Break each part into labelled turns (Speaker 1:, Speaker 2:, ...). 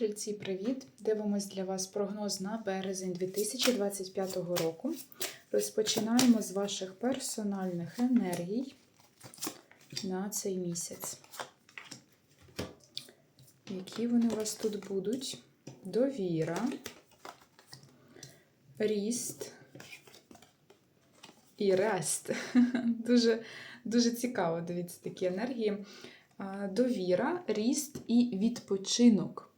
Speaker 1: Стрільці, привіт! Дивимось для вас прогноз на березень 2025 року. Розпочинаємо з ваших персональних енергій на цей місяць. Які вони у вас тут будуть? Довіра, ріст і рест. Дуже, дуже цікаво, дивіться, такі енергії. Довіра, ріст і відпочинок.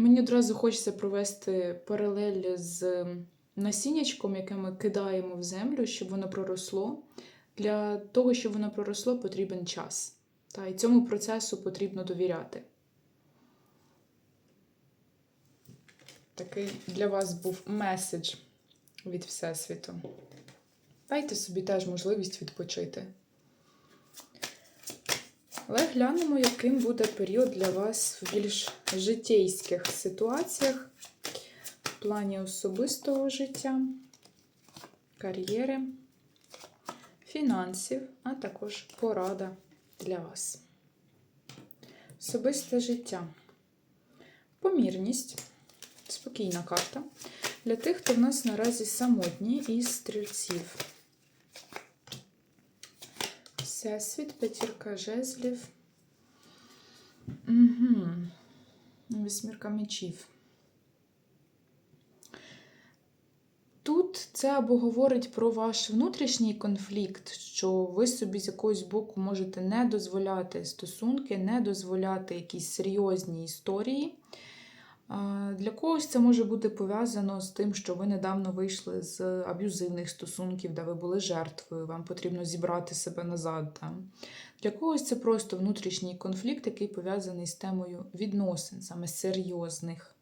Speaker 1: Мені одразу хочеться провести паралель з насіннячком, яке ми кидаємо в землю, щоб воно проросло. Для того, щоб воно проросло, потрібен час. Та, і цьому процесу потрібно довіряти. Такий для вас був меседж від Всесвіту. Дайте собі теж можливість відпочити. Але глянемо, яким буде період для вас в більш житейських ситуаціях в плані особистого життя, кар'єри, фінансів, а також порада для вас. Особисте життя. Помірність. Спокійна карта. Для тих, хто в нас наразі самотні із стрільців. Всесвіт, п'ятірка жезлів. Угу. Вісьмірка мечів. Тут це або говорить про ваш внутрішній конфлікт, що ви собі з якогось боку можете не дозволяти стосунки, не дозволяти якісь серйозні історії. Для когось це може бути пов'язано з тим, що ви недавно вийшли з аб'юзивних стосунків, де ви були жертвою, вам потрібно зібрати себе назад. Там. Для когось це просто внутрішній конфлікт, який пов'язаний з темою відносин, саме серйозних.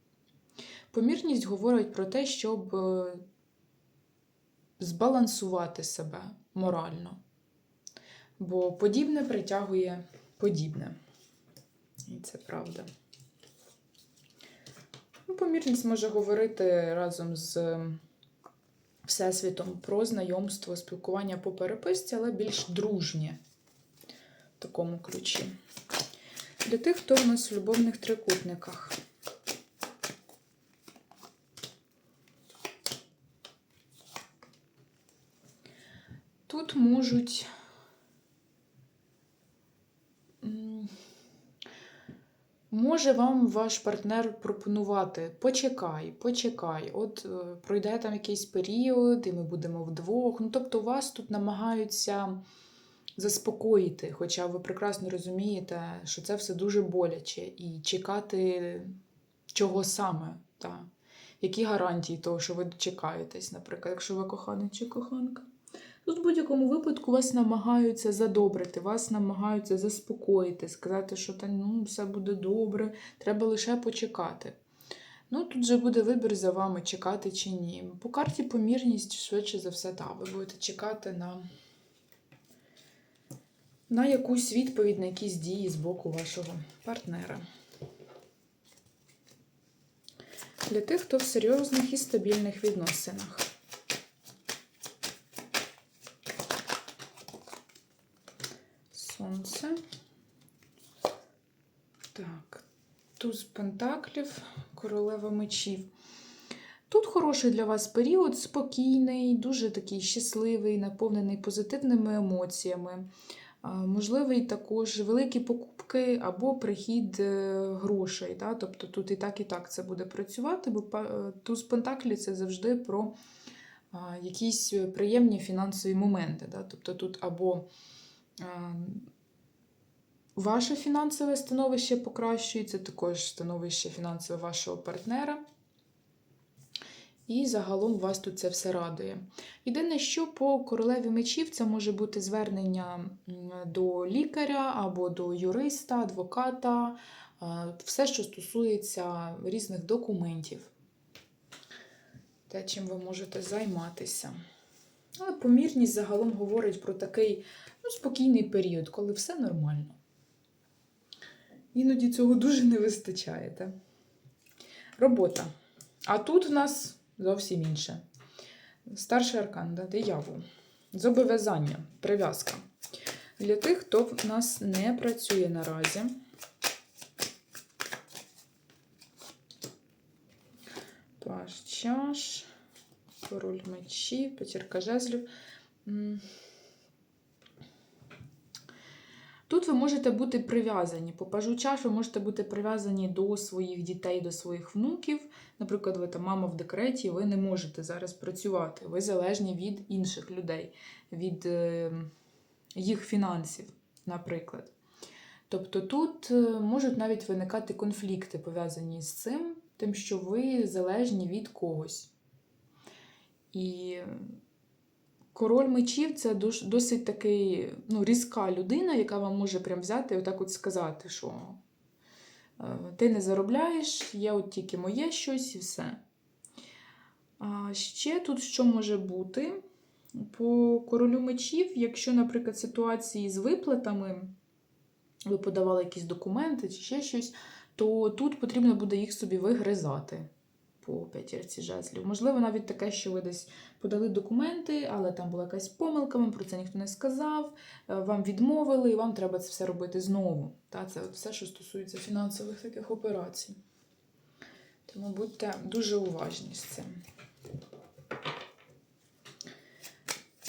Speaker 1: Помірність говорить про те, щоб збалансувати себе морально. Бо подібне притягує подібне. І це правда. Ну, Помірність може говорити разом з Всесвітом про знайомство, спілкування по переписці, але більш дружнє в такому ключі. Для тих, хто в нас в любовних трикутниках. Тут можуть Може вам ваш партнер пропонувати: почекай, почекай, от е, пройде там якийсь період, і ми будемо вдвох. Ну, тобто, вас тут намагаються заспокоїти, хоча ви прекрасно розумієте, що це все дуже боляче, і чекати чого саме. Та? Які гарантії того, що ви дочекаєтесь, наприклад, якщо ви коханий чи коханка. Тут в будь-якому випадку вас намагаються задобрити, вас намагаються заспокоїти, сказати, що та, ну, все буде добре, треба лише почекати. Ну, Тут же буде вибір за вами, чекати чи ні. По карті помірність, швидше за все, так, ви будете чекати на на якусь відповідь, на якісь дії з боку вашого партнера. Для тих, хто в серйозних і стабільних відносинах. Сонце. Так, туз пентаклів, королева мечів. Тут хороший для вас період, спокійний, дуже такий щасливий, наповнений позитивними емоціями. Можливий також великі покупки або прихід е, грошей. Да? Тобто тут і так, і так це буде працювати, бо е, туз пентаклі це завжди про якісь приємні фінансові моменти. Да? Тобто тут або Ваше фінансове становище покращується, також становище фінансове вашого партнера. І загалом вас тут це все радує. Єдине, що по королеві мечів це може бути звернення до лікаря або до юриста, адвоката, все, що стосується різних документів. Те, чим ви можете займатися. Але помірність загалом говорить про такий ну, спокійний період, коли все нормально. Іноді цього дуже не вистачає. Так? Робота. А тут в нас зовсім інше. Старший аркан, да, диявол. Зобов'язання, прив'язка. Для тих, хто в нас не працює наразі. Паш чаш, король мечів, п'ятірка жезлів. Тут ви можете бути прив'язані. По пажу ви можете бути прив'язані до своїх дітей, до своїх внуків. Наприклад, ви там мама в декреті, ви не можете зараз працювати. Ви залежні від інших людей, від е, їх фінансів, наприклад. Тобто тут е, можуть навіть виникати конфлікти, пов'язані з цим, тим, що ви залежні від когось. І король мечів це досить такий ну, різка людина, яка вам може прям взяти і отак от сказати, що е, ти не заробляєш, є от тільки моє щось і все. А ще тут що може бути? По королю мечів, якщо, наприклад, ситуації з виплатами, ви подавали якісь документи чи ще щось, то тут потрібно буде їх собі вигризати по п'ятірці жезлів. Можливо, навіть таке, що ви десь подали документи, але там була якась помилка, вам про це ніхто не сказав, е, вам відмовили, і вам треба це все робити знову. Та, це от все, що стосується фінансових таких операцій. Тому будьте дуже уважні з цим.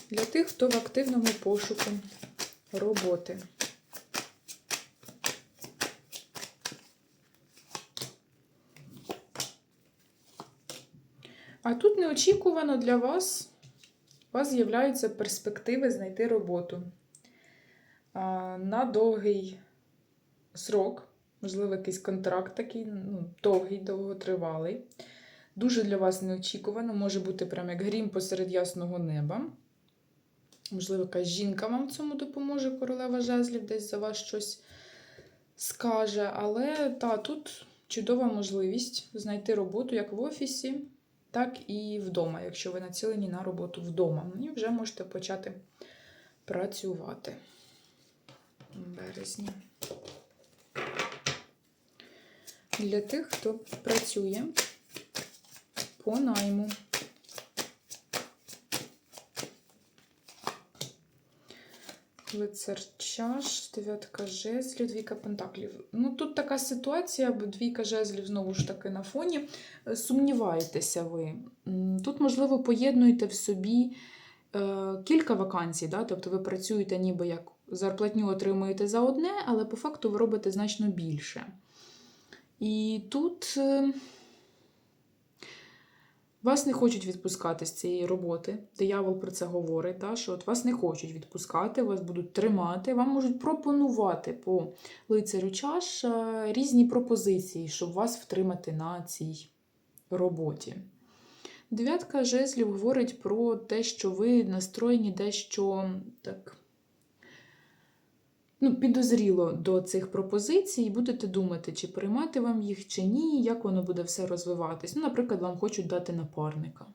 Speaker 1: Для тих, хто в активному пошуку роботи. А тут неочікувано для вас, у вас з'являються перспективи знайти роботу на довгий срок, можливо, якийсь контракт такий, ну, довгий, довготривалий. Дуже для вас неочікувано, може бути прям як грім посеред ясного неба. Можливо, якась жінка вам в цьому допоможе, королева жезлів, десь за вас щось скаже. Але та, тут чудова можливість знайти роботу як в офісі, так і вдома, якщо ви націлені на роботу вдома. І вже можете почати працювати в березні. Для тих, хто працює по найму. Лицар чаш, дев'ятка жезлів, двійка пентаклів. Ну, тут така ситуація, бо двійка жезлів знову ж таки на фоні. Е, Сумніваєтеся ви. Тут, можливо, поєднуєте в собі е, кілька вакансій, да? тобто ви працюєте ніби як зарплатню отримуєте за одне, але по факту ви робите значно більше. І тут е, вас не хочуть відпускати з цієї роботи. Диявол про це говорить, да? що от вас не хочуть відпускати, вас будуть тримати, вам можуть пропонувати по лицарю чаш е, різні пропозиції, щоб вас втримати на цій роботі. Дев'ятка жезлів говорить про те, що ви настроєні дещо так ну, підозріло до цих пропозицій, і будете думати, чи приймати вам їх, чи ні, як воно буде все розвиватись. Ну, наприклад, вам хочуть дати напарника.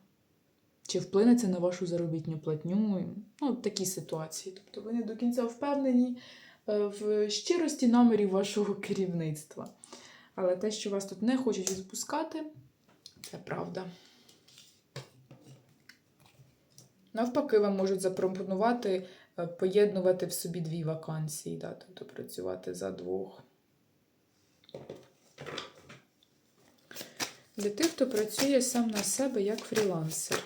Speaker 1: Чи вплине це на вашу заробітну платню? Ну, такі ситуації. Тобто ви не до кінця впевнені е, в щирості намірів вашого керівництва. Але те, що вас тут не хочуть відпускати, це правда. Навпаки, вам можуть запропонувати поєднувати в собі дві вакансії, да, тобто працювати за двох. Для тих, хто працює сам на себе як фрілансер.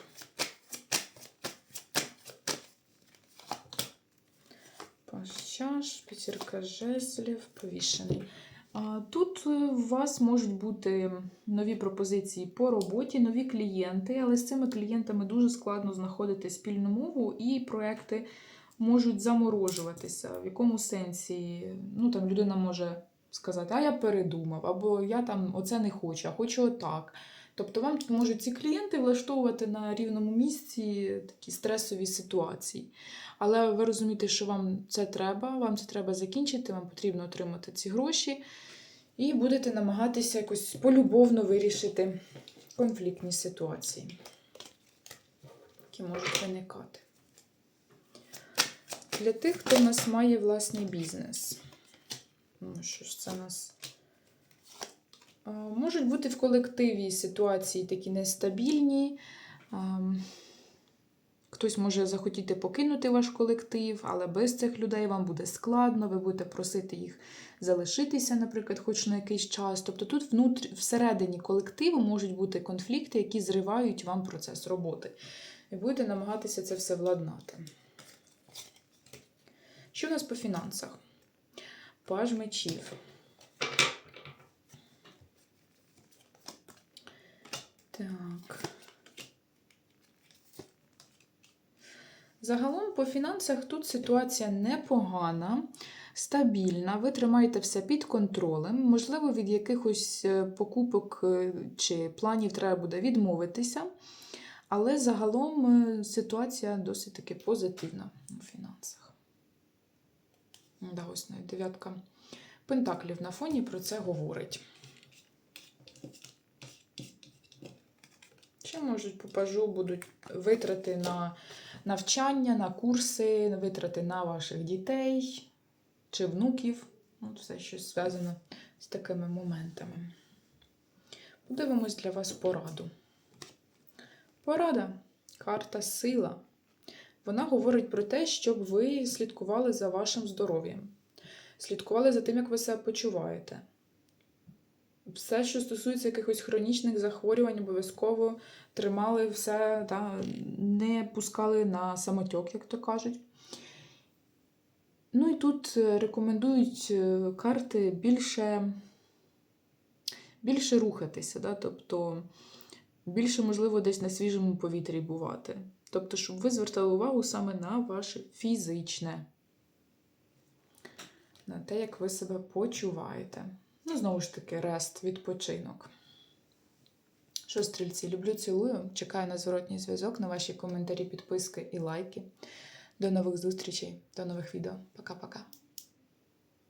Speaker 1: Паш чаш, п'ятірка жезлів, повішений. Тут е, у вас можуть бути нові пропозиції по роботі, нові клієнти, але з цими клієнтами дуже складно знаходити спільну мову, і проекти можуть заморожуватися. В якому сенсі? Ну, там людина може сказати, а я передумав, або я там оце не хочу, а хочу отак. Тобто вам тут можуть ці клієнти влаштовувати на рівному місці такі стресові ситуації. Але ви розумієте, що вам це треба, вам це треба закінчити, вам потрібно отримати ці гроші, і будете намагатися якось полюбовно вирішити конфліктні ситуації, які можуть виникати. Для тих, хто в нас має власний бізнес. Ну, що ж це нас? Можуть бути в колективі ситуації такі нестабільні. Хтось може захотіти покинути ваш колектив, але без цих людей вам буде складно, ви будете просити їх залишитися, наприклад, хоч на якийсь час. Тобто тут внутрі, всередині колективу можуть бути конфлікти, які зривають вам процес роботи. І будете намагатися це все владнати. Що у нас по фінансах? Паж мечів. Так. Загалом по фінансах тут ситуація непогана, стабільна. Ви тримаєте все під контролем. Можливо, від якихось е, покупок е, чи планів треба буде відмовитися. Але загалом е, ситуація досить таки позитивна у фінансах. Да, ось навіть дев'ятка пентаклів на фоні про це говорить. Ще можуть по пажу будуть витрати на навчання, на курси, витрати на ваших дітей чи внуків. Ну, все щось зв'язано з такими моментами. Подивимось для вас пораду. Порада. Карта сила. Вона говорить про те, щоб ви слідкували за вашим здоров'ям, слідкували за тим, як ви себе почуваєте. Все, що стосується якихось хронічних захворювань, обов'язково тримали все, та, не пускали на самотьок, як то кажуть. Ну і тут е, рекомендують е, карти більше, більше рухатися, да? тобто більше, можливо, десь на свіжому повітрі бувати. Тобто, щоб ви звертали увагу саме на ваше фізичне, на те, як ви себе почуваєте. Ну, знову ж таки, рест, відпочинок. Що, стрільці, люблю, цілую. Чекаю на зворотній зв'язок, на ваші коментарі, підписки і лайки. До нових зустрічей, до нових відео. Пока-пока.